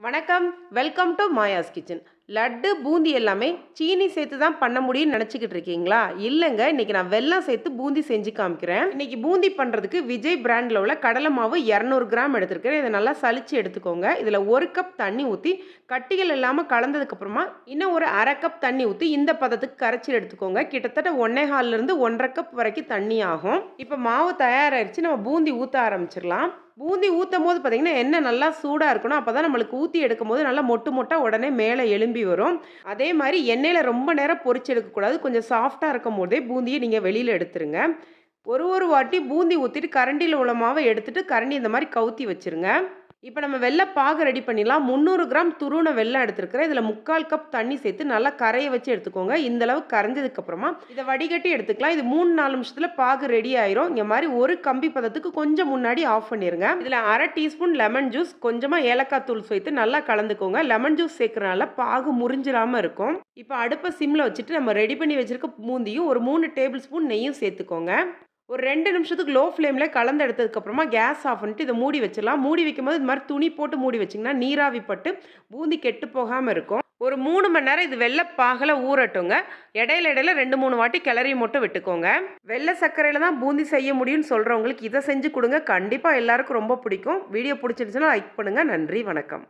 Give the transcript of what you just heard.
வணக்கம். Welcome to Maya's kitchen laddu boondi எல்லாமே சீனி சேர்த்து தான் பண்ண முடியும்னு நினச்சிக்கிட்டு இருக்கீங்களா? இல்லைங்க இன்றைக்கி நான் வெள்ளம் சேர்த்து பூந்தி செஞ்சு காமிக்கிறேன். இன்றைக்கி பூந்தி பண்ணுறதுக்கு விஜய் பிராண்டில் உள்ள கடலை மாவு இரநூறு கிராம் எடுத்துருக்கிறேன் இதை நல்லா சளிச்சு எடுத்துக்கோங்க. இதில் ஒரு கப் தண்ணி ஊற்றி கட்டிகள் இல்லாமல் கலந்ததுக்கப்புறமா இன்னும் ஒரு அரை கப் தண்ணி ஊற்றி இந்த பதத்துக்கு கரைச்சி எடுத்துக்கோங்க. கிட்டத்தட்ட ஒன்னே இருந்து ஒன்றரை கப் வரைக்கும் தண்ணி ஆகும். இப்போ மாவு தயாராகிடுச்சு நம்ம பூந்தி ஊற்ற ஆரம்பிச்சிடலாம். பூந்தி ஊற்றும் போது பார்த்திங்கன்னா எண்ணெய் நல்லா சூடாக இருக்கணும் அப்போ தான் நம்மளுக்கு ஊற்றி எடுக்கும் போது நல்லா மொட்டு மொட்டாக உடனே மேலே எலும்பி வரும். அதே மாதிரி எண்ணெயில் ரொம்ப நேரம் பொரிச்சு எடுக்கக்கூடாது கொஞ்சம் சாஃப்டாக இருக்கும் போதே பூந்தியை நீங்கள் வெளியில் எடுத்துருங்க. ஒரு ஒரு வாட்டி பூந்தி ஊற்றிட்டு கரண்டியில் உள்ள மாவை எடுத்துட்டு கரண்டி இந்த மாதிரி கவுத்தி வச்சுருங்க. இப்போ நம்ம வெள்ளை பாகு ரெடி பண்ணிடலாம். முந்நூறு கிராம் துருவன வெள்ளம் எடுத்துருக்கிறேன். இதில் முக்கால் கப் தண்ணி சேர்த்து நல்லா கரையை வச்சு எடுத்துக்கோங்க. இந்த அளவு கரைஞ்சதுக்கப்புறமா இதை வடிகட்டி எடுத்துக்கலாம். இது மூணு நாலு நிமிஷத்தில் பாகு ரெடி ஆயிரும். இங்கே மாதிரி ஒரு கம்பி பதத்துக்கு கொஞ்சம் முன்னாடி ஆஃப் பண்ணிடுங்க இதில் அரை டீஸ்பூன் லெமன் ஜூஸ் கொஞ்சமாக ஏலக்காய் தூள் சேர்த்து நல்லா கலந்துக்கோங்க. லெமன் ஜூஸ் சேர்க்கறனால பாகு முறிஞ்சிடாமல் இருக்கும். இப்போ அடுப்பை சிம்மில் வச்சுட்டு நம்ம ரெடி பண்ணி வச்சுருக்க பூந்தியும் ஒரு மூணு டேபிள் ஸ்பூன் நெய்யும் சேர்த்துக்கோங்க. ஒரு ரெண்டு நிமிஷத்துக்கு லோ ஃப்ளேமில் கலந்து எடுத்ததுக்கப்புறமா கேஸ் ஆஃப் பண்ணிட்டு இதை மூடி வச்சிடலாம். மூடி வைக்கும்போது இது மாதிரி துணி போட்டு மூடி வச்சிங்கன்னா நீராவி பட்டு பூந்தி கெட்டு போகாமல் இருக்கும். ஒரு மூணு மணி நேரம் இது வெள்ளப்பாகல ஊறட்டுங்க. இடையில இடையில ரெண்டு மூணு வாட்டி கிளறி மட்டும் விட்டுக்கோங்க. வெள்ளை சர்க்கரையில் தான் பூந்தி செய்ய முடியும்னு சொல்கிறவங்களுக்கு இதை செஞ்சு கொடுங்க. கண்டிப்பாக எல்லாருக்கும் ரொம்ப பிடிக்கும். வீடியோ பிடிச்சிருந்துச்சுன்னா லைக் பண்ணுங்கள் நன்றி வணக்கம்.